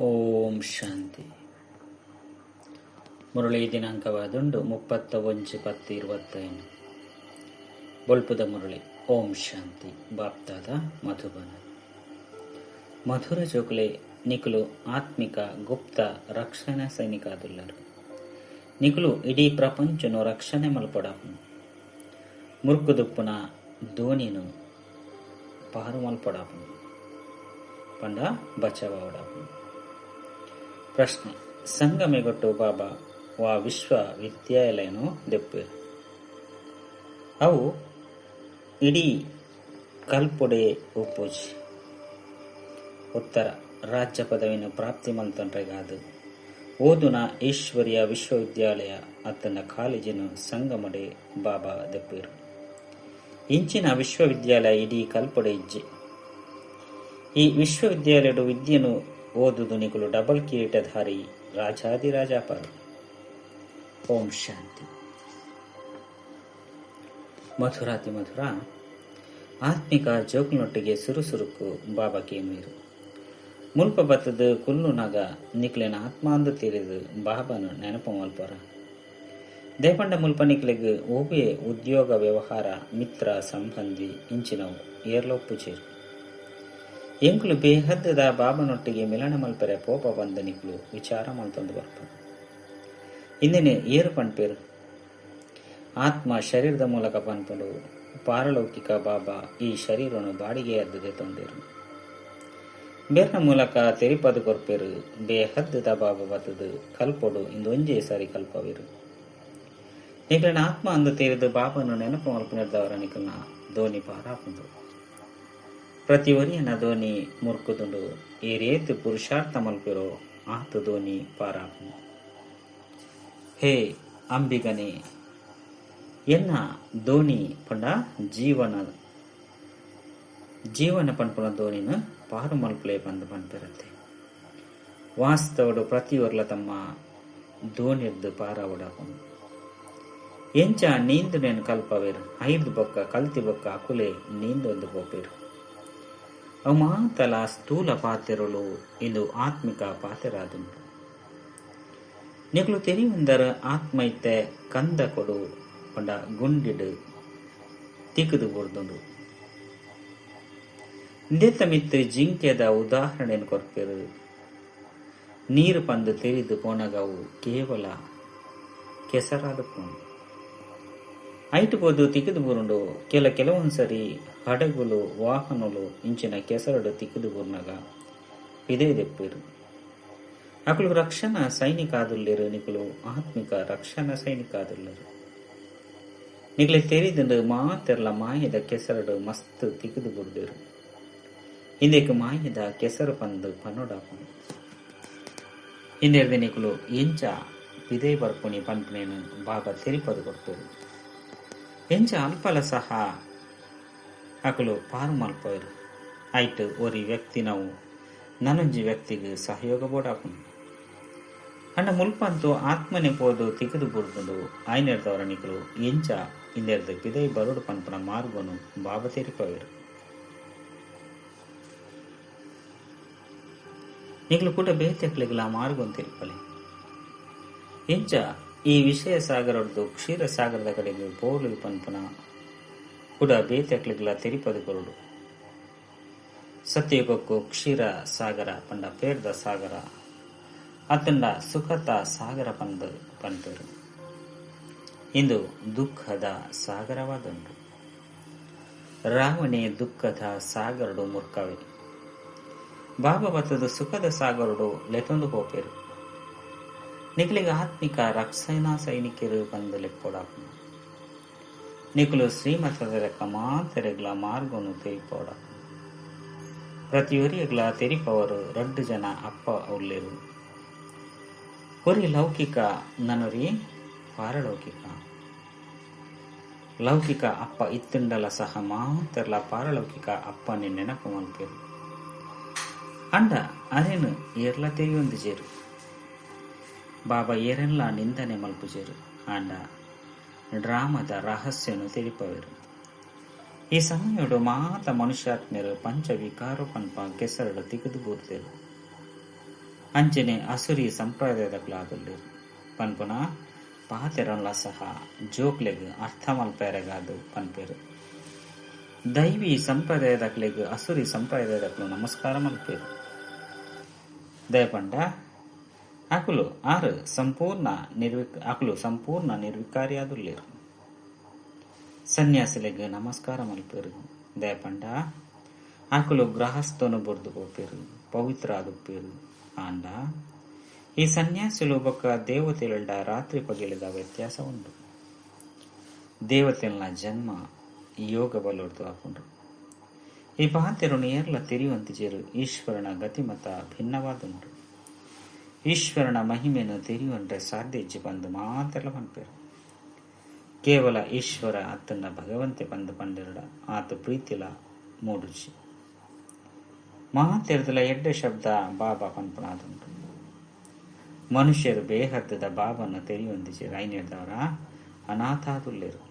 ಓಂ ಶಾಂತಿ. ಮುರಳಿ ದಿನಾಂಕವಾದುಂಡು ಮುಪ್ಪತ್ತ ಒಂಚು ಪತ್ತು ಇರುವತ್ತೈದು. ಬೊಲ್ಪುದ ಮುರಳಿ, ಓಂ ಶಾಂತಿ. ಬಾಪ್ತಾದ ಮಧುಬನ. ಮಧುರ ಜೋಕುಲೆ ನಿಕುಲು ಆತ್ಮಿಕ ಗುಪ್ತ ರಕ್ಷಣಾ ಸೈನಿಕಾದುಲ್ಲರು. ನಿಕುಲು ಇಡೀ ಪ್ರಪಂಚನು ರಕ್ಷಣೆ ಮಲ್ಪಡಪನು ಮುರುಕುದುಪ್ಪುನ ಧೋನಿನು ಪಾರು ಮಲ್ಪಡ ಪಂಡ ಬಚಾವಡಪನು ಪ್ರಶ್ನೆ. ಸಂಗಮೆಗೊಟ್ಟು ಬಾಬಾ, ವಾ ವಿಶ್ವವಿದ್ಯಾಲಯನು ದೆಪ್ಪೇರು ಅವು ಇಡೀ ಕಲ್ಪೊಡೆ ಉಪ್ಪುಜಿ ಉತ್ತರ, ರಾಜ್ಯ ಪದವಿನ ಪ್ರಾಪ್ತಿ ಮಂತಂಡ್ರೆಗಾದು ಓದುನ ಈಶ್ವರ್ಯ ವಿಶ್ವವಿದ್ಯಾಲಯ ಅತ್ತನ ಕಾಲೇಜಿನ ಸಂಗಮಡೆ ಬಾಬಾ ದೆಪ್ಪೇರು. ಇಂಚಿನ ವಿಶ್ವವಿದ್ಯಾಲಯ ಇಡೀ ಕಲ್ಪೊಡೆ ಇಜ್ಜೆ. ಈ ವಿಶ್ವವಿದ್ಯಾಲಯದ ವಿದ್ಯೆಯನ್ನು ಓದುದು ನಿಗುಲು ಡಬಲ್ ಕಿರೀಟಧಾರಿ ರಾಜಾದಿರಾಜಾಪಾರ ಓಂ ಶಾಂತಿ. ಮಧುರಾತಿ ಮಧುರ, ಆತ್ಮಿಕ ಜೋಕ್ನೊಟ್ಟಿಗೆ ಸುರುಸುರುಕು ಬಾಬಾ ಕೇಮೀರು ಮುಲ್ಪ ಬತ್ತದ ಕುಲ್ಲು ನಗ, ನಿಕ್ಲೆನ ಆತ್ಮಾಂದು ತಿಳಿದು ಬಾಬಾನು ನೆನಪು ಮಲ್ಪರ. ದೇಪಂಡ ಮುಲ್ಪ ನಿಕ್ಲೆಗ್ ಉಭಯ ಉದ್ಯೋಗ ವ್ಯವಹಾರ, ಮಿತ್ರ ಸಂಬಂಧಿ ಇಂಚಿನವು ಏರ್ಲೊಪ್ಪು ಚೇರು ಎಂಕುಲು ಬೇಹದ್ದದ ಬಾಬನೊಟ್ಟಿಗೆ ಮಿಲನ ಮಲ್ಪರೆ ಪೋಪ ಬಂದನಿಕ್ಲು ವಿಚಾರ ಮಲ್ತೊಂದು ಬರ್ಪ. ಇಂದಿನ ಏರು ಪಂಪೇರು ಆತ್ಮ ಶರೀರದ ಮೂಲಕ ಪನ್ಪುಂಡು ಪಾರಲೌಕಿಕ ಬಾಬಾ ಈ ಶರೀರನು ಬಾಡಿಗೆ ಅದ್ದದೆ ತೊಂದಿರು. ಬೇರ್ನ ಮೂಲಕ ತೆರಿಪದು ಕೊರ್ಪೇರು, ಬೇಹದ್ದದ ಬಾಬಾ ಬತ್ತದು ಕಲ್ಪೊಡು ಇಂದೊಂಜೇ ಸಾರಿ ಕಲ್ಪವಿರು. ನಿಕ್ಲನ ಆತ್ಮ ಅಂದು ತೇರಿದು ಬಾಬನು ನೆನಪು ಮಲ್ಪನಿರ್ದವರ ನಿಕಲ್ನ ಧೋನಿ ಪಾರಾಪುಂದು ಒರಿಯನ ಧೋನಿ ಮುರ್ಕುದುಂಡು, ಈ ರೇತು ಪುರುಷಾರ್ಥ ಮಲ್ಪಿರೋ ಆತು ಧೋನಿ ಪಾರಾಪು. ಹೇ ಅಂಬಿಗನೆ, ಎನ್ನ ಧೋನಿ ಪಂಡ ಜೀವನ ಜೀವನ ಪನ್ಪುನ ಧೋನಿನ ಪಾರು ಮಲ್ಪಲೆ ಬಂದು ಬಂದಿರುತ್ತೆ. ವಾಸ್ತವಡು ಪ್ರತಿಯೊರ್ಲ ತಮ್ಮ ಧೋನಿರ್ದು ಪಾರಾವಡಾಪನು ಎಂಚ ನೀಂದು నేను ಕಲ್ಪವೇರು, ಐದು ಬೊಕ್ಕ ಕಲ್ತಿ ಬೊಕ್ಕ ಅಕುಲೆ ನೀಂದೊಂದು ಪೋಪೇರು ಅವು ಮಾತಲ ಸ್ಥೂಲ ಪಾತ್ರರುಳು ಇಂದು ಆತ್ಮಿಕ ಪಾತ್ರರಾದ ನಿಗಳು ತಿಳಿಯುವಂದರ ಆತ್ಮೈತೆ ಕಂದ ಕೊಡು ಪಂಡ ಗುಂಡಿಡು ತಿಕ್ಕದು ಬುರ್ದುಂಡು. ಇಂದೆತ್ತ ಮಿತ್ರಿ ಜಿಂಕೆದ ಉದಾಹರಣೆಯನ್ನು ಕೊರ್ಪೆರು. ನೀರು ಪಂದು ತೆರಿದು ಪೋನಗವು ಕೇವಲ ಕೆಸರಾದ ಪೋನು. ಐಟು ಬೋದು ತಿಕ್ಕಿದು ಬುರುಂಡು, ಕೆಲ ಕೆಲವೊಂದ್ಸರಿ ಹಡಗುಲು ವಾಹನಲು ಇಂಚಿನ ಕೆಸರಡು ತಿಕ್ಕಿದು ಬುರ್ನಗ ಇದೇ ದೆಪ್ಪಿರು ಅಕಲು ರಕ್ಷಣಾ ಸೈನಿಕ ಆದುಲ್ಲೇರು ನಿಕಲು ಆತ್ಮಿಕ ರಕ್ಷಣಾ ಸೈನಿಕ ಆದುಲ್ಲರು ನಿಗಲೆ ತೆರಿದಂಡು ಮಾತೆರ್ಲ ಮಾಯದ ಕೆಸರಡು ಮಸ್ತ್ ತಿಕ್ಕಿದು ಬುರ್ದೇರು ಇಂದೆಕ್ ಮಾಯದ ಕೆಸರು ಪಂದು ಪನ್ನೊಡಾಪನು ಇಂದೆರ್ದೆ ನಿಕಲು ಎಂಚ ಪಿದೇ ಬರ್ಪುನಿ ಪನ್ಪನೇನು ಬಾಬಾ ತೆರಿಪದು ಕೊಡ್ತೇರು ಎಂಚ ಅಲ್ಪಲ ಸಹ ಅಕಲು ಪಾರು ಮಲ್ಪರು ಐಟ್ ಒರಿ ವ್ಯಕ್ತಿ ನಾವು. ನನೊಂಜಿ ವ್ಯಕ್ತಿಗೆ ಸಹಯೋಗ ಬೋಡಾಪುನು ಅಂಡ ಮುಲ್ಪಂತು ಆತ್ಮನೆ ಪೋದು ತಿಗದು ಬುರ್ದುಂಡು. ಆಯ್ನೆಡ್ದವರ ನಿಕಲು ಎಂಚ ಇಂದೆರ್ದು ಪಿದೈ ಬರುಡು ಪನ್ಪನ ಮಾರ್ಗನು ಬಾಬ ತೆರಿಪವಿರು ನಿಗಲು ಕೂಡ ಬೇತೆಕ್ಲಿಗಲ ಮಾರ್ಗನ್ ತೆರಿಪಲೆ. ಎಂಚ, ಈ ವಿಷಯ ಸಾಗರದ್ದು ಕ್ಷೀರ ಸಾಗರದ ಕಡೆಗೆ ಪೋಲು ಪನ್ಪನ ಕೂಡ ಬೇತೆಕ್ಲಿಗಲ ತೆರಿಪದು ಕೊರಡು ಸತ್ಯಯುಗಕ್ಕೂ ಕ್ಷೀರ ಸಾಗರ ಪಂಡ ಪೇರ್ದ ಸಾಗರ. ಅತಂಡ ಸುಖತ ಸಾಗರ ಪಂದ ಪಂದರು ಇಂದು ದುಃಖದ ಸಾಗರವಾದಂಡು ರಾವಣೆ ದುಃಖದ ಸಾಗರಡು ಮುರ್ಕವೆ ಬಾಬಾ ಸುಖದ ಸಾಗರಡು ಲೆತೊಂದು ಹೋಪೇರು. ನಿಖಲಿಗೆ ಆತ್ಮಿಕ ರಕ್ಷಣಾ ಸೈನಿಕರು ಬಂದು ನಿಖಲು ಶ್ರೀಮತದ ಲೆಕ್ಕ ಮಾತೆರೆಗ್ಲ ಮಾರ್ಗನು ತೆರಿಪೋಡಾಪು ಪ್ರತಿಯೊರಿಯಗ್ಲ ತೆರಿಪವರು ರಡ್ಡು ಜನ ಅಪ್ಪ ಉಲ್ಲೇರು ಒರಿ ಲೌಕಿಕ ನನರಿ ಪಾರಲೌಕಿಕ ಲೌಕಿಕ ಅಪ್ಪ ಇತ್ತುಂಡಲ ಸಹ ಮಾತೆರ್ಲ ಪಾರಲೌಕಿಕ ಅಪ್ಪನೆ ನೆನಪು ಮಲ್ಪೇರು ಅಂಡ ಅರೇನು ಏರ್ಲ ತೆರಿಯೊಂದು ಜೇರು ಬಾಬಾ ಏರೆಲ್ಲ ನಿಂದನೆ ಮಲ್ಪುಜೇರು ಆಂಡ ಡ್ರಾಮದ ರಹಸ್ಯನು ತಿಳಿಪವರು. ಈ ಸಮಯಡು ಮಾತ ಮನುಷ್ಯಾತ್ಮರು ಪಂಚ ವಿಕಾರ ಪನ್ಪ ಕೆಸರಡು ತಿಗಿದು ಬೂರ್ತೆರು. ಅಂಚನೆ ಅಸುರಿ ಸಂಪ್ರದಾಯದಕ್ಲಾದುಲ್ಲೇರು ಪನ್ಪುನ, ಪಾತೆರೊನ್ಲ ಸಹ ಜೋಕ್ಲೆಗ್ ಅರ್ಥ ಮಲ್ಪೆರಗಾದು ಪನ್ಪೆರು. ದೈವಿ ಸಂಪ್ರದಾಯದಕ್ಲೆಗ್ ಅಸುರಿ ಸಂಪ್ರದಾಯದಕ್ಲು ನಮಸ್ಕಾರ ಮಲ್ಪೇರು. ದಯಪಂಡ ಆಕುಲು, ಆರ್, ಸಂಪೂರ್ಣ ನಿರ್ವಿಕ್, ಆಕುಲು, ಸಂಪೂರ್ಣ ನಿರ್ವಿಕಾರಿಯಾದುಳ್ಳೇರು ಸನ್ಯಾಸಿಲೆಗ್ ನಮಸ್ಕಾರ ಮಲ್ಪೇರು. ದಯಪಂಡ, ಆಕುಲು ಗ್ರಹಸ್ಥನು ಬುರ್ದು ಪೋಪೇರು ಪವಿತ್ರ ಆದುಪ್ಪೇರು ಆಂಡ, ಈ ಸನ್ಯಾಸಿಲು ಬಕ್ಕ ದೇವತೆಗಳಿಂದ ರಾತ್ರಿ ಪಗಿಲದ ವ್ಯತ್ಯಾಸ ಉಂಟು ದೇವತೆಲ್ನ ಜನ್ಮ ಯೋಗ ಬಲೊಡ್ದು ಹಾಕೊಂಡ್ರು ಈ ಪಾತೆರು ನೇರ್ಲ ತಿರಿವಂತಿಜೇರು ಈಶ್ವರನ ಗತಿಮತ ಮತ ಭಿನ್ನವಾದ ಈಶ್ವರನ ಮಹಿಮೆಯನ್ನು ತೆರೆಯುವಂಡ್ರೆ ಸಾಧ್ಯ ಇಜ್ಜಿ ಬಂದು ಮಾತೆಲ್ಲ ಪನ್ಪೇರು ಕೇವಲ ಈಶ್ವರ ಆತನ ಭಗವಂತೆ ಬಂದು ಪಂಡಿರಡ ಆತ ಪ್ರೀತಿಲ ಮೂಡುಜಿ ಮಾತೆರ್ದಲ ಎಡ್ಡೆ ಶಬ್ದ ಬಾಬಾ ಪನ್ಪನಾದುಂಟು ಮನುಷ್ಯರು ಬೇಹದ್ದದ ಬಾಬನ್ನು ತೆರೆಯೊಂದಿಸಿ ರೈನಿಡ್ದವರ ಅನಾಥಾದುಲ್ಲೇರು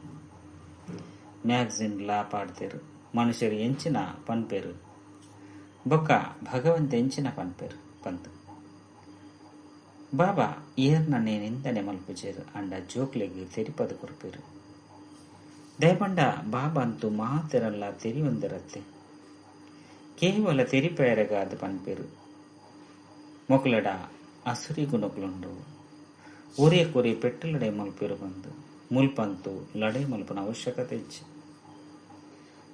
ಮ್ಯಾಗ್ಝಿನ್ ಲಾ ಪಾಡ್ತೇರು ಮನುಷ್ಯರು ಎಂಚಿನ ಪನ್ಪೇರು ಬೊಕ್ಕ ಭಗವಂತ ಎಂಚಿನ ಪನ್ಪೇರು ಪಂತು ಬಾಬಾ ಏರ್ನ ನೇನಿಂದನೆ ಮಲ್ಪುಜೇರು ಅಂಡ ಜೋಕ್ಲೆಗ್ ತೆರಿಪದು ಕೊರ್ಪೇರು ದಯಪಂಡ ಬಾಬಾ ಅಂತೂ ಮಾತೆರಲ್ಲ ತೆರಿಯೊಂದಿರತ್ತೆ ಕೇವಲ ತೆರಿಪೇರಗಾದ ಪನ್ಪೇರು ಮೊಕಲಡ ಅಸುರಿಗು ನೊಕಲುಂಡು ಒರೇ ಕೊರೆ ಪೆಟ್ಟಲಡೆ ಮಲ್ಪೇರು ಬಂದು ಮುಲ್ಪಂತು ಲಡೆ ಮಲ್ಪನ ಅವಶ್ಯಕತೆ ಇಚ್ಚೆ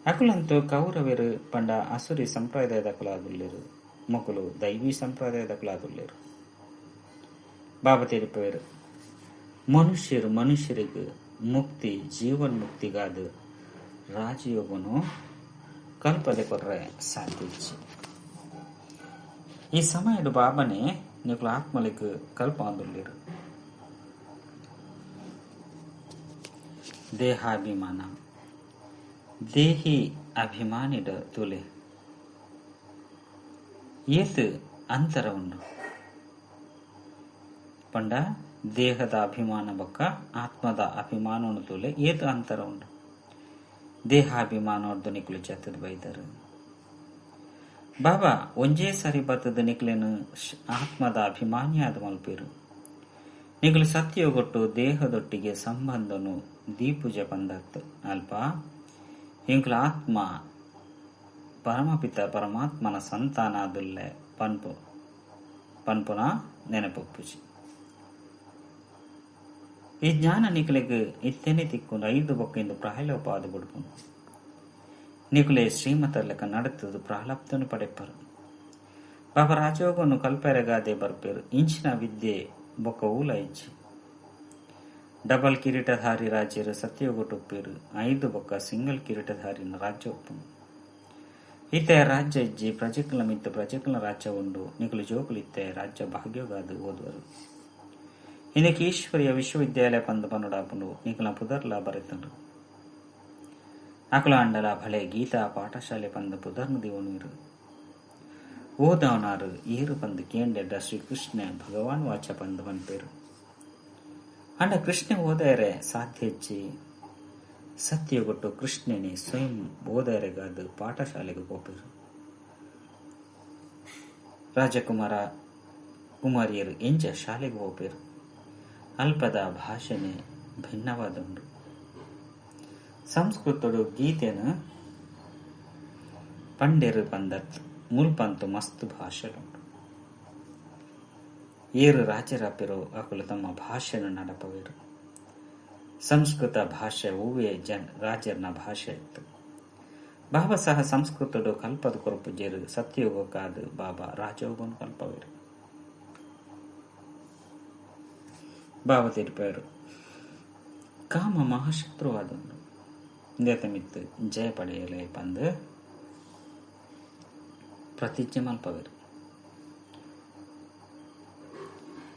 ಅಕುಲಂತೂ ಕೌರವರು ಪಂಡ ಅಸುರಿ ಸಂಪ್ರದಾಯದಕಲಾದುಲ್ಲೇರು ಮೊಕಲು ದೈವಿ ಸಂಪ್ರದಾಯದಕಲಾದುಲ್ಲೇರು ಬಾಬಾ பாவத்திருப்பவர் ಮನುಷ್ಯರು ಮನುಷ್ಯರಿಗೆ ಮುಕ್ತಿ, ಜೀವನ್ ಮುಕ್ತಿಗಾದ ರಾಜಯೋಗನು ಕಲ್ಪದೆ ಕೊಟ್ರೆ ಸಾಧ್ಯ ಈ ಸಮಯದ ಬಾಬನೆ ನೀವು ಆತ್ಮಲಿಕ್ ಕಲ್ಪ ಅಂದುಳ್ಳಿರು ದೇಹಾಭಿಮಾನ. ದೇಹಿ ಅಭಿಮಾನಿಡ ತುಲೆ. ಏತು ಅಂತರವನ್ನು. ಪಂಡ ದೇಹದ ಅಭಿಮಾನ ಬೊಕ್ಕ, ಆತ್ಮದ ಅಭಿಮಾನ ಉಣತುಲೆ ಏತ್ ಅಂತರ ಉಂಡು ದೇಹಾಭಿಮಾನ ನಿಕುಲು ಚತ್ತದ ಬೈದರು ಬಾಬಾ, ಒಂಜೇ ಸರಿ ಬತ್ತದ ನಿಕ್ಲೆನು ಆತ್ಮದ ಅಭಿಮಾನಿಯಾದ ಮಲ್ಪಿರು. ನಿಗಲು ಸತ್ಯೋಗೊಟ್ಟು ದೇಹದೊಟ್ಟಿಗೆ ಸಂಬಂಧನು ದೀಪುಜ ಬಂದತ್ ಅಲ್ಪ ಇಂಕ್ಲ ಆತ್ಮ, ಪರಮಪಿತ ಪರಮಾತ್ಮನ ಸಂತಾನಾದುಲ್ಲೆ ಪನ್ಪು, ಪನ್ಪುನ ನೆನಪೊಪ್ಪುಜಿ. ಈ ಜ್ಞಾನ ನಿಕ್ಲೆಗ್ ಇತ್ತೆನೆ ತಿಕ್ಕೊಂಡು ಐದು ಬೊಕ್ಕಿಂದು ಪ್ರಾಯಲೋಪಾದ ಬುಡ್ಪುನು ನಿಕುಲೆ ಶ್ರೀಮತರ್ಲಕ ನಡತದು ಪ್ರಾಲಬ್ಧನು ಪಡೆಪರು. ಬಾಬ ರಾಜೋಗನು ಕಲ್ಪೆರಗಾದೆ ಬರ್ಪೇರು. ಇಂಚಿನ ವಿದ್ಯೆ ಬೊಕ್ಕ ಊಲ ಇಜ್ಜಿ ಡಬಲ್ ಕಿರೀಟಧಾರಿ ರಾಜ್ಯರು ಸತ್ಯೋಗೊಟ್ಟುಪ್ಪೇರು ಐದು ಬೊಕ್ಕ ಸಿಂಗಲ್ ಕಿರೀಟಧಾರಿನ ರಾಜ್ಯ ಒಪ್ಪುನು. ಇತ್ತೆ ರಾಜ್ಯ ಇಜ್ಜಿ ಪ್ರಜೆಕಲ ಮಿತ್ತ ಪ್ರಜೆಕಲ ರಾಜ್ಯ ಉಂಡು. ನಿಕುಲು ಜೋಕುಲು ಇತ್ತೆ ರಾಜ್ಯ ಭಾಗ್ಯೋಗಾದು ಓದುವರು. ವಿಶ್ವವಿದ್ಯಾಲಯ ಪಂದು ಪನ್ನುಡಾಪುಂಡು ಪುದರ್ ಪುದರ್ಲ ಬರೆತಂಡು ಅಕಲ ಅಂಡಲ ಭಲೆ ಗೀತಾ ಪಾಠಶಾಲೆ ಪಂದ ಪುದರ್ನ ದೇವನೀರು ಓದವನಾರು ಏರು ಪಂದು ಕೇಂಡೆಡ್ಡ ಶ್ರೀಕೃಷ್ಣ ಭಗವಾನ್ ವಾಚ ಪಂದು ಪನ್ಪೇರು ಅಂಡ ಕೃಷ್ಣ ಓದರೆ ಸಾಧ್ಯ ಹೆಚ್ಚಿ ಸತ್ಯಗೊಟ್ಟು ಕೃಷ್ಣನೇ ಸ್ವಯಂ ಓದಯರೆಗಾದ ಪಾಠಶಾಲೆಗೆ ಹೋಗಿರು ರಾಜಕುಮಾರ ಕುಮಾರಿಯರು ಎಂಜ ಶಾಲೆಗೆ ಹೋಪೇರು ಅಲ್ಪದ ಭಾಷೆನೆ ಭಿನ್ನವಾದುಂಡು ಸಂಸ್ಕೃತಡು ಪಂಡೆರು ಬಂದತ್ ಮುಲ್ಪಂತು ಮಸ್ತ್ ಭಾಷೆಲುಂಡು ಏರು ರಾಜರಾಪಿರು ಅಕುಲು ತಮ್ಮ ಭಾಷೆನು ನಡಪವಿರು. ಸಂಸ್ಕೃತ ಭಾಷೆ ಹೂವೇ ಜನ್ ರಾಜರ್ನ ಭಾಷೆ ಇತ್ತು. ಬಾಬಾ ಸಹ ಸಂಸ್ಕೃತಡು ಕಲ್ಪದ ಕೊರಪು ಜೇರು ಸತ್ಯಯೋಗಕ್ಕಾದ ಬಾಬಾ ರಾಜೋಗನ್ ಕಲ್ಪವೇರು. ಬಾಬಾ ತಿರುಪೇರು ಕಾಮ ಮಹಾಶತ್ರುವಾದುಂಡು ಇಂದೇತಮಿತ್ತು ಜಯ ಪಡೆಯಲೇ ಪಂದು ಪ್ರತಿಜ್ಞೆ ಮಲ್ಪವೇರು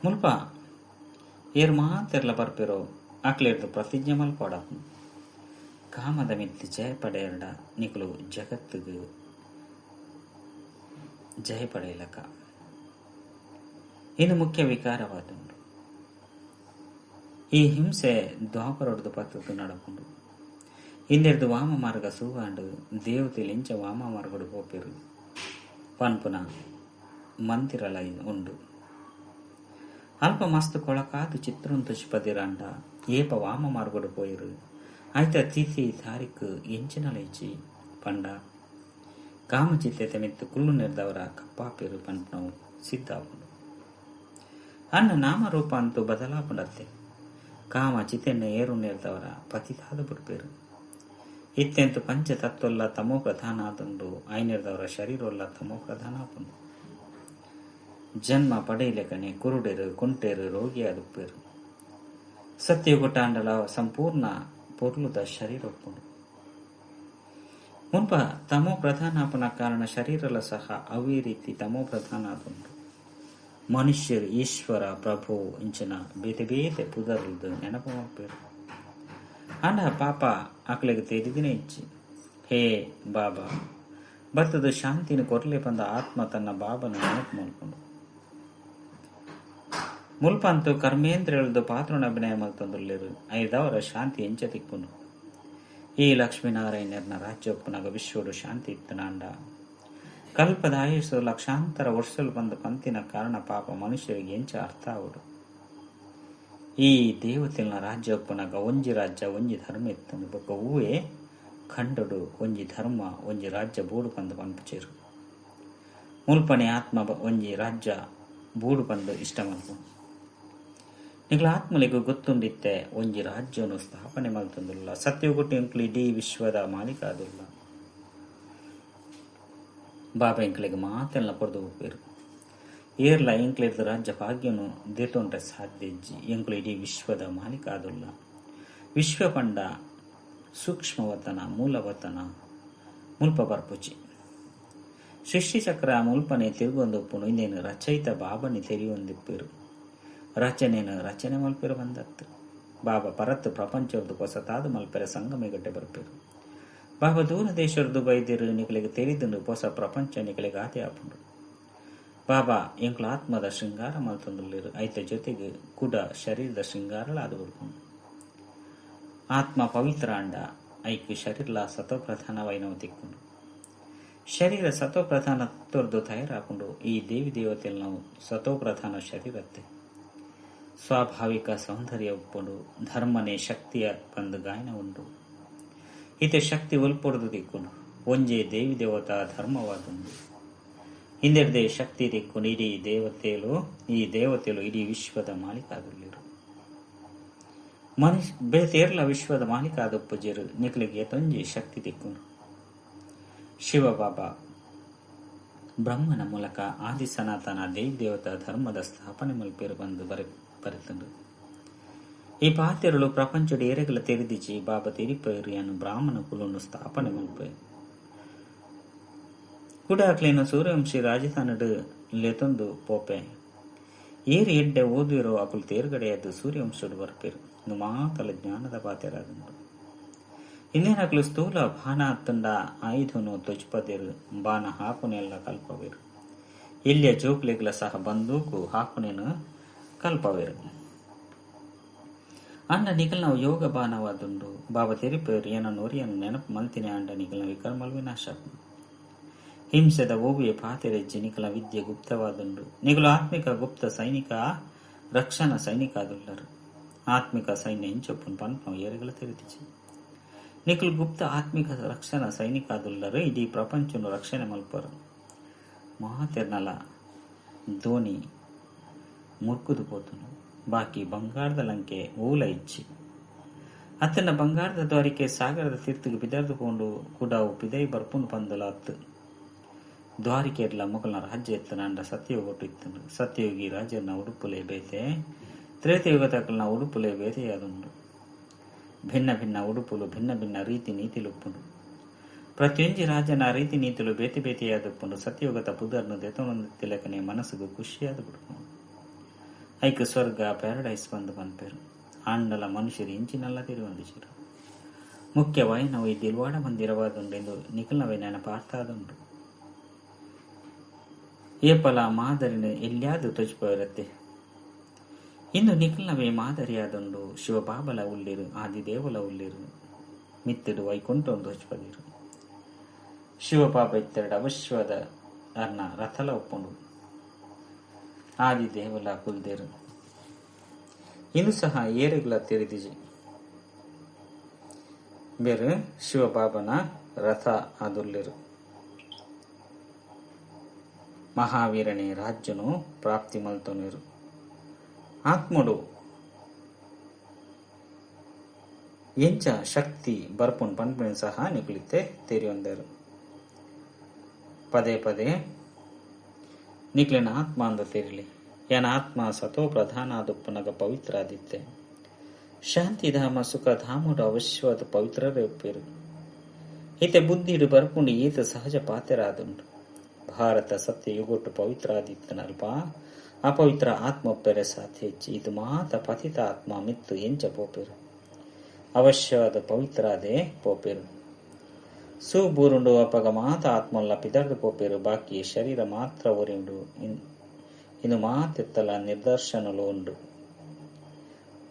ಮುಲ್ಪ ಏರ್ ಮಾತೆರ್ಲ ಬರ್ಪಿರೋ ಅಕ್ಲೇರ್ದು ಪ್ರತಿಜ್ಞೆ ಮಲ್ಪಡ ಕಾಮದ ಮಿತ್ತಿ ಜಯ ಪಡೆಯರ್ಡ ನಿಕುಲು ಜಗತ್ತಿಗೆ ಜಯ ಪಡೆಯಲಕ ಇನ್ನು ಮುಖ್ಯ ವಿಕಾರವಾದುಂಡು ಈ ಹಿಂಸೆ ದ್ವಾಪರೊಡ್ದು ಪತ್ತದ್ದು ನಡಕೊಂಡು. ಇಂದೆರ್ದು ವಾಮ ಮಾರ್ಗ ಸೂವಾಂಡು ದೇವತೆಲಿಂಚ ವಾಮ ಮಾರ್ಗಡು ಹೋಪಿರು ಪನ್ಪುನ ಮಂತಿರಲ ಉಂಡು. ಅಲ್ಪ ಮಸ್ತ್ ಕೊಳಕಾದು ಚಿತ್ರಂ ತುಷ್ಪದಿರಾಂಡ ಏಪ ವಾಮ ಮಾರ್ಗಡು ಪೋಯಿರು ಆಯ್ತ ತಿಥಿ ತಾರೀಕು ಎಂಚಿನಲೇಚಿ ಪಂಡ. ಕಾಮಚಿತ್ತೆ ಮಿತ್ತು ಕುಳ್ಳು ನಿರ್ದವರ ಕಪ್ಪಾಪಿರು ಪಂಟ್ನವು ಸಿದ್ಧಾಪುಂಡು ಅನ್ನ ನಾಮರೂಪ ಅಂತೂ ಬದಲಾಪುಂಡತ್ತೆ. ಕಾಮ ಚಿತೆನ್ನ ಏರು ನೆರೆದವರ ಪತಿತಾದ ಬಿಡ್ಪೇರು ಇತ್ತೆಂತು ಪಂಚ ತತ್ವಲ್ಲ ತಮೋ ಪ್ರಧಾನ ಆತುಂಡು ಐನೆರೆದವರ ಶರೀರವಲ್ಲ ತಮೋ ಪ್ರಧಾನ ಆತುಂಡು ಜನ್ಮ ಪಡೆಯಲೆಕನೆ ಕುರುಡೆರು, ಕುಂಟೇರು ರೋಗಿ ಅದುಪ್ಪೇರು ಸತ್ಯಯುಗುಟಾಂಡಲ ಸಂಪೂರ್ಣ ಪೊರ್ಲುದ ಶರೀರ ಒಪ್ಪುಂಡು ಮುನ್ಪ ತಮೋ ಪ್ರಧಾನ ಆಪನ ಕಾರಣ ಶರೀರಲ ಸಹ ಅವೇ ರೀತಿ ತಮೋ ಪ್ರಧಾನ ಆದುಂಡು ಮನುಷ್ಯರು, ಈಶ್ವರ, ಪ್ರಭು, ಇಂಚಿನ, ಬೇತೆ ಬೇತೆ ಪುದರ್ದು ನೆನಪು ಮಾಡ್ಬೇಕು. ಅಂಡ ಪಾಪ, ಆಕಳಿಗೆ ತೆರಿದಿನೇ ಇಚ್ಚಿ. ಹೇ, ಬಾಬಾ ಬರ್ತದ ಶಾಂತಿನ ಕೊರಲೆ ಬಂದ ಆತ್ಮ ತನ್ನ ಬಾಬನ ನೆನಪು ಮಾಡ್ಕೊಂಡು. ಮುಲ್ಪಂತು ಕರ್ಮೇಂದ್ರಗಳದು ಪಾತ್ರನ ಅಭಿನಯ ಮಲ್ತೊಂದುಲ್ಲೇರು ಐದವರ ಶಾಂತಿ ಎಂಚ ತಿಕ್ಕುನು. ಈ ಲಕ್ಷ್ಮೀನಾರಾಯಣರ್ನ ರಾಜ್ಯೋಪ್ಪನಾಗ ವಿಶ್ವಡು ಶಾಂತಿ ಇತ್ತನಾಂಡ ಕಲ್ಪದ ಆಯುಸ್ಸು ಲಕ್ಷಾಂತರ ವರ್ಷಲು ಬಂದ ಪಂತಿನ ಕಾರಣ ಪಾಪ ಮನುಷ್ಯರಿಗೆ ಎಂಚ ಅರ್ಥ ಆವುಡು ಈ ದೇವತೆಲ್ನ ರಾಜ್ಯೋಪ್ಪನಾಗ ಒಂಜಿ ರಾಜ್ಯ, ಒಂಜಿ ಧರ್ಮ ಇತ್ತಂದು ಬೊಕ್ಕ ಹೂವೇ ಖಂಡಡು, ಒಂಜಿ ಧರ್ಮ, ಒಂಜಿ ರಾಜ್ಯ ಬೂಡು ಪಂದು ಪಂಪಚೇರು ಮುಲ್ಪನೆ ಆತ್ಮ ಒಂಜಿ ರಾಜ್ಯ ಬೂಡು ಪಂದು ಇಷ್ಟ ಮಲ್ಪು. ನಿಗಳ ಆತ್ಮಲಿಗೂ ಗೊತ್ತುಂಡಿತ್ತೆ, ಒಂಜಿ ರಾಜ್ಯವನ್ನು ಸ್ಥಾಪನೆ ಮಲ್ತೊಂದುಲ್ಲ. ಸತ್ಯಗುಟ್ಟು ಇಂಕ್ಲಿ ಇಡೀ ವಿಶ್ವದ ಮಾಲೀಕ ಆದುಲ್ಲ. ಬಾಬಾ ಎಂಕ್ಲಿಗೆ ಮಾತೆಲ್ಲ ಕೊಡ್ದು ಹೋಗ್ಬೇಕು. ಏರ್ಲ ಎಂಕ್ಲಿರ್ದ ರಾಜ್ಯ ಭಾಗ್ಯನು ದೇತೊಂಡ್ರೆ ಸಾಧ್ಯ ಇಜ್ಜಿ. ಎಂಕ್ಲು ಇಡೀ ವಿಶ್ವದ ಮಾಲೀಕ ಆದುಲ್ಲ. ವಿಶ್ವ ಪಂಡ ಸೂಕ್ಷ್ಮವತನ ಮೂಲವತನ ಮುಲ್ಪ ಬರ್ಪುಚಿ ಸೃಷ್ಟಿ ಚಕ್ರ ಮುಲ್ಪನೆ ತಿರುಗೊಂದಪ್ಪುನು ಇಂದೇನು ರಚಯಿತ ಬಾಬನಿ ತೆರೆಯೊಂದಿಪ್ಪೇರು. ರಚನೆಯನ್ನು ರಚನೆ ಮಲ್ಪಿರು ಬಂದತ್ತು. ಬಾಬಾ ಪರತ್ತು ಪ್ರಪಂಚದ್ದು ಹೊಸತಾದ ಮಲ್ಪೆರ ಸಂಗಮಿಗಟ್ಟೆ ಬರ್ಪೇರು. ದೂರ ದೇಶರದ್ದು ಬೈದಿರು ನಿಗಳಿಗೆ ತೆರಿದು ಹೊಸ ಪ್ರಪಂಚ ನಿಗಳಿಗೆ ಆತೆ ಆಪುಂಡು. ಬಾಬಾ ಎಂಕ್ಲ ಆತ್ಮದ ಶೃಂಗಾರ ಮಲ್ತೊಂದುಲ್ಲಿರು ಐತ ಜೊತೆಗೆ ಕುಡ ಶರೀರದ ಶೃಂಗಾರ ಅದು ಬರ್ಕೊಂಡು ಆತ್ಮ ಪವಿತ್ರ ಅಂಡ ಐಕ್ಯ ಶರೀರಲ ಸತೋಪ್ರಧಾನವೈನವು ತಿಕ್ಕೊಂಡು ಶರೀರ ಸತೋಪ್ರಧಾನ ತೊರೆದು ತಯಾರಾಕೊಂಡು, ಈ ದೇವಿ ದೇವತೆಯಲ್ಲಿ ನಾವು ಸತೋಪ್ರಧಾನ ಶರೀರತ್ತೆ. ಸ್ವಾಭಾವಿಕ ಸೌಂದರ್ಯ ಉಪ್ಪುಂಡು ಧರ್ಮನೇ ಶಕ್ತಿಯ ಬಂದು ಗಾಯನ ಉಂಡು ಈತೆ ಶಕ್ತಿ ಒಲ್ಪೊಡದು ದಿಕ್ಕುಂಡು ಒಂಜೆ ದೇವಿ ದೇವತಾ ಧರ್ಮವಾದೊಂದು ಹಿಂದೆಡದೆ ಶಕ್ತಿ ದಿಕ್ಕುಂಡು ಇಡೀ ದೇವತೆಲು, ಈ ದೇವತೆಲು ಇಡೀ ವಿಶ್ವದ ಮಾಲೀಕಾದುಲ್ಲಿರು. ಮನುಷ್ಯ, ಬೇತೇರ್ಲ ವಿಶ್ವದ ಮಾಲೀಕಾದ ಪೂಜೆರು ನಿಖಲಿಗೆ ತೊಂಜಿ ಶಕ್ತಿ ದಿಕ್ಕುಂಡು ಶಿವಬಾಬಾ, ಬ್ರಹ್ಮನ ಮೂಲಕ ಆದಿ ಸನಾತನ ದೇವಿ ದೇವತಾ ಧರ್ಮದ ಸ್ಥಾಪನೆ ಮಲ್ಪೇರು ಬಂದು ಬರೆ, ಬರೆತಂಡು. ಈ ಪಾತೆರಳು ಪ್ರಪಂಚದ ಏರೆಗಳ ತೆರೆದಿಚ್ಚಿ ಬಾಬಾ ತೆರಿಪೇರಿಯನ್ನು ಬ್ರಾಹ್ಮಣ ಕುಲನ್ನು ಸ್ಥಾಪನೆ ಮಲ್ಪೆ ಕುಡಾಕ್ಲೇನು ಸೂರ್ಯವಂಶಿ ರಾಜಧಾನಡು ಲೆತೊಂದು ಪೋಪೆ. ಏರಿ ಎಡ್ಡೆ ಓದಿರೋ ಅಕುಲು ತೇರ್ಗಡೆಯದ್ದು ಸೂರ್ಯವಂಶಡು ಬರ್ಪೇರು. ಇದು ಮಾತಲ ಜ್ಞಾನದ ಪಾತೆರಾದಂಡು ಇನ್ನೇನಕ್ಲು ಸ್ಥೂಲ ಬಾಣ ತಂಡ ಆಯುಧನು ತೊಜ್ಪದಿರು ಬಾಣ ಹಾಕುನೆಲ್ಲ ಕಲ್ಪವೇರು. ಇಲ್ಲಿಯ ಜೋಕ್ಲೆಗಳ ಸಹ ಬಂದೂಕು ಹಾಕುನೇನು ಕಲ್ಪವೇರು. ಅಂಡ ನಿಖಲ್ ನಾವು ಯೋಗ ಬಾಣವಾದುಂಡು ಬಾಬಾ ತೆರಿಪೇರು ಏನ ನೋರಿಯನ್ನು ನೆನಪು ಮಲ್ತಿನಿ ಅಂಡ ನಿಖಲ್ನ ವಿಕರ್ಮಲ್ ವಿನಾಶ ಹಿಂಸೆದ ಓವಿಯ ಪಾತೆರೆಜ್ಜಿ ನಿಖಲ ವಿದ್ಯೆ ಗುಪ್ತವಾದುಂಡು ನಿಖಲು ಆತ್ಮಿಕ ಗುಪ್ತ ಸೈನಿಕ ರಕ್ಷಣ ಸೈನಿಕ ಆದುಳ್ಳರು ಆತ್ಮಿಕ ಸೈನ್ಯ ಇಂಚೊಪ್ಪನ್ ಪನ್ಪ ಏರುಗಳ ತೆರೆದಿಚ್ಚಿ ನಿಖಲ್ ಗುಪ್ತ ಆತ್ಮಿಕ ರಕ್ಷಣ ಸೈನಿಕ ಆದುಳ್ಳರು ಇಡೀ ಪ್ರಪಂಚನು ರಕ್ಷಣೆ ಮಲ್ಪರು ಮಹಾತೆರ್ನಲ ಧೋನಿ ಮುರ್ಕುದು ಪೋತುನು ಬಾಕಿ ಬಂಗಾರದ ಲಂಕೆ ಊಲ ಇಚ್ಚಿ. ಅತ್ತನ ಬಂಗಾರದ ದ್ವಾರಿಕೆ ಸಾಗರದ ತೀರ್ಥಗೆ ಬಿದರ್ದುಕೊಂಡು ಕೂಡ ಪಿದೈ ಬರ್ಪುನ್ ಪಂದಲ ಅತ್ತು ದ್ವಾರಿಕೆರ್ಲ ಮೊಗಲ್ನ ರಾಜ್ಯ ಎತ್ತನಂಡ ಸತ್ಯಯೋಗ ಇತ್ತನು ಸತ್ಯಯೋಗಿ ರಾಜ್ಯನ ಉಡುಪುಲೆ ಬೇತೆ ತ್ರೇತಯುಗತಕಲ್ನ ಉಡುಪುಲೆ ಬೇತೆಯಾದುಂಡು ಭಿನ್ನ ಭಿನ್ನ ಉಡುಪುಲು, ಭಿನ್ನ ಭಿನ್ನ ರೀತಿ ನೀತಿಲುಪ್ಪುಂಡು ಪ್ರತಿಯೊಂಜಿ ರಾಜನ ರೀತಿ ನೀತಿಲು ಬೇತೆ ಬೇತೆಯಾದಪ್ಪುಂಡು ಸತ್ಯಯುಗತ ಪುದರ್ನು ದೆತನೊಂದು ತಿಲಕನೆ ಮನಸ್ಸಿಗೂ ಖುಷಿಯಾದ ಬಿಡ್ಪುಂಡು ಐಕ್ ಸ್ವರ್ಗ, ಪ್ಯಾರಡೈಸ್ ಬಂದು ಬಂದ್ಪೇರು. ಆಂಡಲ ಮನುಷ್ಯರು, ಇಂಚಿನಲ್ಲ ತಿರುವಂದಿಸಿರು. ಮುಖ್ಯವಾಗಿ ನಾವು ಈ ದಿಲ್ವಾಡ ಮಂದಿರವಾದುಂಡೆಂದು ನಿಖಲ್ನವೇ ನೆನಪಾರ್ತಾದುಂಡು ಏಪಲ ಮಾದರಿನ ಎಲ್ಲಿಯಾದು ತೊಜ್ಪೋರತ್ತೆ ಇನ್ನು ನಿಖಲ್ನವೇ ಮಾದರಿಯಾದುಂಡು ಶಿವಬಾಬಲ ಉಳ್ಳಿರು, ಆದಿದೇವಲ ಉಳ್ಳಿರು, ಮಿತ್ತಿಡು ವೈಕುಂಠ ತೊಜ್ಪದಿರು. ಶಿವಪಾಪ ಇತ್ತೆರಡು ಅವಶ್ವದ ಅರ್ನ ರಥಲ ಒಪ್ಪುಂಡು. ಆದಿ ದೇವಲ ಕುಲ್ದೇರು. ಇನ್ನು ಸಹ ಏರುಗಳ ತೆರೆದಿಜಿ ಬೇರೆ ಶಿವಬಾಬನ ರಥ ಆದುಲ್ಲಿರು ಮಹಾವೀರನೇ ರಾಜ್ಯನು ಪ್ರಾಪ್ತಿ ಮಲ್ತನಿರು ಆತ್ಮಡು ಎಂಚ ಶಕ್ತಿ ಬರ್ಪುನ್ ಪಂಪಿನ ಸಹ ನಿಕ್ಲಿತ್ತೆ ತೆರೆಯೊಂದರು. ಪದೇ ಪದೇ ನಿಕ್ಲಿನ ಆತ್ಮ ಅಂದ ತೆರಿಲಿ ಏನ ಆತ್ಮ ಸತೋ ಪ್ರಧಾನ ಆದುಪ್ಪನಗ ಪವಿತ್ರ ಆದಿತ್ತೆ ಶಾಂತಿಧಾಮ ಸುಖಧಾಮುಡು ಅವಶ್ಯವಾದ ಪವಿತ್ರರೇ ಹಿತೆ ಬುದ್ಧಿ ಬುದ್ಧಿಡು ಬರ್ಕೊಂಡು ಈತ ಸಹಜ ಪಾತೆರಾದುಂಡು ಭಾರತ ಸತ್ಯ ಯುಗೊಟ್ಟು ಪವಿತ್ರ ಆದಿತ್ತನಲ್ಪ ಅಪವಿತ್ರ ಆತ್ಮ ಉಪ್ಪೆರೆ ಸಾಧ್ಯ ಹೆಚ್ಚು. ಇದು ಮಾತ ಪತಿತ ಆತ್ಮ ಮಿತ್ತು ಎಂಚ ಪೋಪೆರು. ಅವಶ್ಯವಾದ ಪವಿತ್ರಾದೇ ಪೋಪೆರು. ಸೂಬೂರುಂಡು ಅಪಗ ಮಾತ ಆತ್ಮಲ್ಲ ಪಿದರ್ದು ಪೋಪೇರು ಬಾಕಿ ಶರೀರ ಮಾತ್ರ ಒರಿಂಡು. ಇನ್ನು ಮಾತೆತ್ತಲ ನಿರ್ದರ್ಶನಲು ಉಂಡು.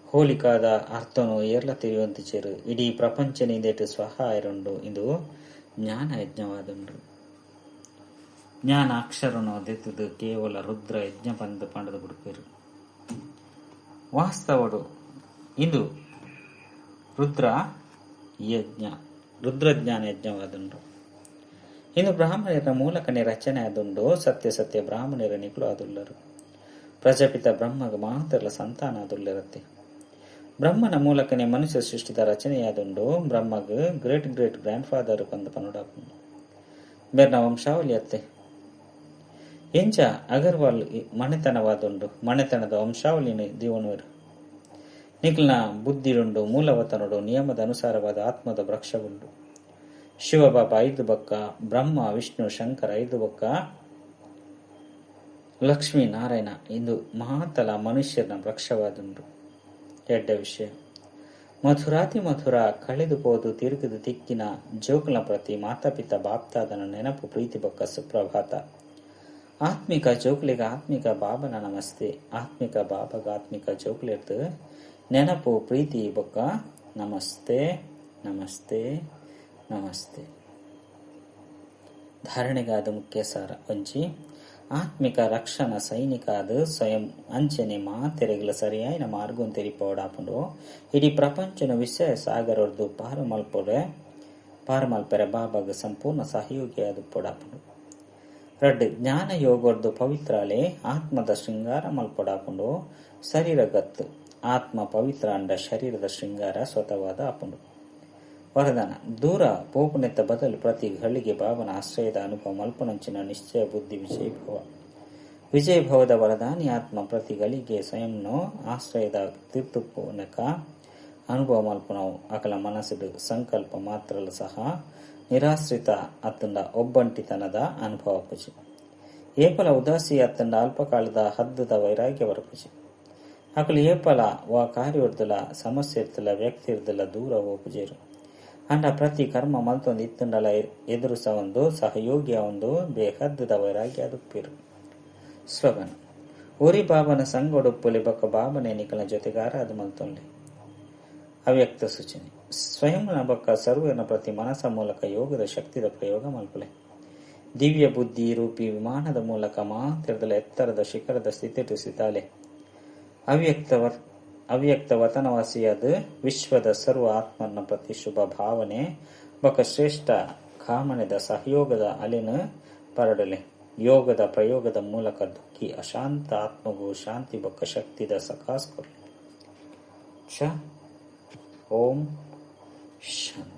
ಹೋಲಿಕಾದ ಅರ್ಥನು ಏರ್ಲ ತಿಳಿಯುವಂತಿಚೆರು ಇಡೀ ಪ್ರಪಂಚನಿಂದೇಟು ಸ್ವಹಾಯರುಂಡು. ಇದು ಜ್ಞಾನ ಯಜ್ಞವಾದುಂಡು. ಜ್ಞಾನ ಅಕ್ಷರನು ದೆತ್ತದು ಕೇವಲ ರುದ್ರ ಯಜ್ಞ ಬಂದು ಪಂಡದು ಬಿಡುಪೇರು. ವಾಸ್ತವಡು ಇಂದು ರುದ್ರ ಯಜ್ಞ. ರುದ್ರಜ್ಞಾನ ಯಜ್ಞವಾದುಂಡು ಇನ್ನು ಬ್ರಾಹ್ಮಣರ ಮೂಲಕನೇ ರಚನೆ ಆದುಂಡು ಸತ್ಯ ಸತ್ಯ ಬ್ರಾಹ್ಮಣರ ನಿಕಲು ಆದುಳ್ಳರು ಪ್ರಜಾಪಿತ ಬ್ರಹ್ಮಗ ಮಾತ್ರ ಸಂತಾನ ಅದುಲ್ಲರತ್ತೆ ಬ್ರಹ್ಮನ ಮೂಲಕನೇ ಮನುಷ್ಯ ಸೃಷ್ಟಿದ ರಚನೆಯಾದುಂಡು ಬ್ರಹ್ಮಗ್ ಗ್ರೇಟ್ ಗ್ರೇಟ್ ಗ್ರ್ಯಾಂಡ್ ಫಾದರ್ ಬಂದು ಪನುಡಾಪುಂಡು. ಬೇರ್ನ ವಂಶಾವಳಿ ಅತ್ತೆ. ಎಂಚ ಅಗರ್ವಾಲ್ ಮನೆತನವಾದುಂಡು ಮನೆತನದ ವಂಶಾವಳಿನ ದೀವನವರು. ನಿಖಲ್ನ ಬುದ್ಧಿರುಂಡು ಮೂಲವತನುಡು, ನಿಯಮದ ಅನುಸಾರವಾದ ಆತ್ಮದ ವೃಕ್ಷವುಂಡು ಶಿವಬಾಬಾ ಐದು ಬಕ್ಕ, ಬ್ರಹ್ಮ, ವಿಷ್ಣು, ಶಂಕರ ಐದು ಬಕ್ಕ, ಲಕ್ಷ್ಮೀ ನಾರಾಯಣ ಇಂದು ಮಹಾತಲ ಮನುಷ್ಯನ ವೃಕ್ಷವಾದುಂಡು ಎಡ್ಡ ವಿಷಯ. ಮಧುರಾತಿ ಮಧುರ ಕಳೆದು ಹೋದು ತಿರುಗಿದು ತಿಕ್ಕಿನ ಜೋಕುಲ ಪ್ರತಿ ಮಾತಾಪಿತ ಬಾಪ್ತಾದನ ನೆನಪು ಪ್ರೀತಿ ಬಕ್ಕ ಸುಪ್ರಭಾತ. ಆತ್ಮಿಕ ಜೋಕ್ಲಿಗ ಆತ್ಮಿಕ ಬಾಬನ ನಮಸ್ತೆ, ಆತ್ಮಿಕ ಬಾಬಗ ಆತ್ಮಿಕ ಜೋಕ್ಲಿರ್ದು ನೆನಪು, ಪ್ರೀತಿ, ಬೊಕ್ಕ. ನಮಸ್ತೆ ನಮಸ್ತೆ ನಮಸ್ತೆ. ಧಾರಣೆಗಾದ ಮುಖ್ಯ ಸಾರ ಒಂಜಿ ಆತ್ಮಿಕ ರಕ್ಷಣ, ಸೈನಿಕಾದ ಸ್ವಯಂ ಅಂಚನೆ ಮಾತೆರೆಗಳ ಸರಿಯಾಯಿನ ಮಾರ್ಗಂ ತೆರಿಪೋಡಾಪುಂಡು ಇಡೀ ಪ್ರಪಂಚನ ವಿಷಯ ಸಾಗರದ್ದು ಪಾರು ಮಲ್ಪೊಡೆ ಪಾರು ಮಲ್ಪೆರೆ ಬಾಬಾಗ ಸಂಪೂರ್ಣ ಸಹಯೋಗಿಯಾದ ಪೊಡಾಪುಂಡು ರಡ್ ಜ್ಞಾನ ಯೋಗರ್ದು ಪವಿತ್ರಾಲೆ ಆತ್ಮದ ಶೃಂಗಾರ ಮಲ್ಪೊಡಾಪುಂಡು ಶರೀರ ಗತ್ತು. ಆತ್ಮ ಪವಿತ್ರ ಅಂಡ ಶರೀರದ ಶೃಂಗಾರ ಸ್ವತವಾದ ಅಪುಂಡು. ವರದಾನ, ದೂರ ಪೋಪುನೆತ್ತ ಬದಲು ಪ್ರತಿ ಘಳಿಗೆ ಭಾವನ ಆಶ್ರಯದ ಅನುಭವ ಮಲ್ಪನಂಚಿನ ನಿಶ್ಚಯ ಬುದ್ಧಿ ವಿಜಯಭವ ವಿಜಯಭವದ ವರದಾನಿ ಆತ್ಮ ಪ್ರತಿ ಗಳಿಗೆ ಸ್ವಯಂನು ಆಶ್ರಯದ ತೀರ್ಥುಪುನಕ ಅನುಭವ ಮಲ್ಪನವು ಅಕಲ ಮನಸ್ಸಿಡು ಸಂಕಲ್ಪ ಮಾತ್ರಲು ಸಹ ನಿರಾಶ್ರಿತ ಅತ್ತಂಡ ಒಬ್ಬಂಟಿತನದ ಅನುಭವ ಪುಜಿ. ಏಪಲ ಉದಾಸಿ ಅತ್ತಂಡ ಅಲ್ಪಕಾಲದ ಹದ್ದದ ವೈರಾಗ್ಯ ವರಪುಜಿ. ಅಕಲು ಏಪಲ ವಾ ಕಾರ್ಯೋರ್ದಲ ಸಮಸ್ಯೆ ಇರ್ತಲ, ವ್ಯಕ್ತಿ ಇರ್ದಲ ದೂರ ಹೋಪುಜೇರು ಅಂಡ ಪ್ರತಿ ಕರ್ಮ ಮಲ್ತೊಂದು ಇತ್ತಂಡಲ ಎದುರು ಸಹ ಒಂದು ಸಹಯೋಗಿಯ ಒಂದು ಬೇಹದ್ದದ ವೈರಾಗ್ಯ ಅದುಪ್ಪಿರು. ಸ್ಲೋಗನ್ ಉರಿ ಬಾಬನ ಸಂಗೊಡುಪ್ಪುಲಿ ಬೊಕ್ಕ ಬಾಬನ ಎನಿಕಲ ಜೊತೆಗಾರ ಅದು ಮಲ್ತೊಂಡೆ ಅವ್ಯಕ್ತ ಸೂಚನೆ, ಸ್ವಯಂನ ಬಕ್ಕ ಸರ್ವನ ಪ್ರತಿ ಮನಸ ಮೂಲಕ ಯೋಗದ ಶಕ್ತಿದ ಪ್ರಯೋಗ ಮಲ್ಪಲೆ. ದಿವ್ಯ ಬುದ್ಧಿ ರೂಪಿ ವಿಮಾನದ ಮೂಲಕ ಮಾತ್ರದಲ ಎತ್ತರದ ಶಿಖರದ ಸ್ಥಿತಿ ಸಿತಾಲೆ. ಅವ್ಯಕ್ತ ಅವ್ಯಕ್ತ ವತನವಾಸಿಯಾದ ವಿಶ್ವದ ಸರ್ವ ಆತ್ಮನ ಪ್ರತಿ ಶುಭ ಭಾವನೆ. ಬಕ ಶ್ರೇಷ್ಠ ಕಾಮನೆದ ಸಹಯೋಗದ ಅಲೆನ ಪರಡಲೆ. ಯೋಗದ ಪ್ರಯೋಗದ ಮೂಲಕ ದುಃಖಿ ಅಶಾಂತ ಆತ್ಮಗೂ ಶಾಂತಿ ಬಕ ಶಕ್ತಿದ ಸಕಾಸ್ ಕೊರಲಿ ಶ ಓಂ. ಶಾಂತಿ